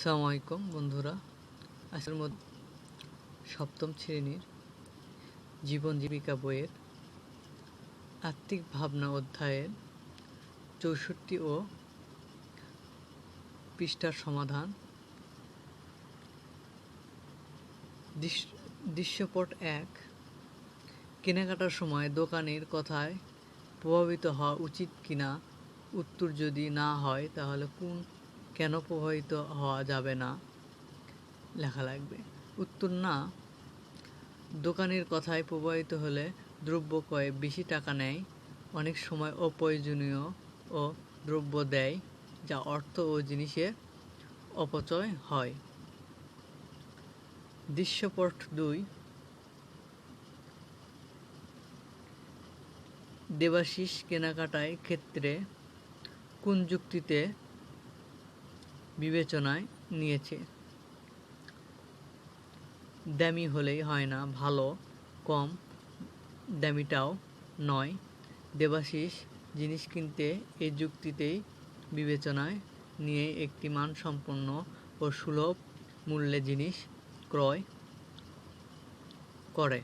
আসসালামু আলাইকুম, বন্ধুরা। আজকের মধ্যে সপ্তম শ্রেণির জীবন জীবিকা বইয়ের আত্মিক ভাবনা অধ্যায়ের চৌষট্টি ও পৃষ্ঠার সমাধান। দৃশ- দৃশ্যপট এক, কেনাকাটার সময় দোকানের কথায় প্রভাবিত হওয়া উচিত কিনা, উত্তর যদি না হয় তাহলে কোন কেন প্রভাবিত হওয়া যাবে না? লেখা লাগবে। উত্তর না। দোকানের কথায় প্রভাবিত হলে দ্রব্য ক্রয়ে বেশি টাকা নেয়, অনেক সময় অপ্রয়োজনীয় ও দ্রব্য দেয়, যা অর্থ ও জিনিসের অপচয় হয়। দৃশ্যপট দুই। দেবাশিস কেনাকাটায় ক্ষেত্রে কোন যুক্তিতে বিবেচনায় নিয়েছে। দামি হলেই হয় না, ভালো, কম, দামিটাও নয়। দেবাশিস, জিনিস কিনতে এই যুক্তিতেই বিবেচনায় নিয়ে একটি মানসম্পন্ন ও সুলভ মূল্যে জিনিস ক্রয় করে।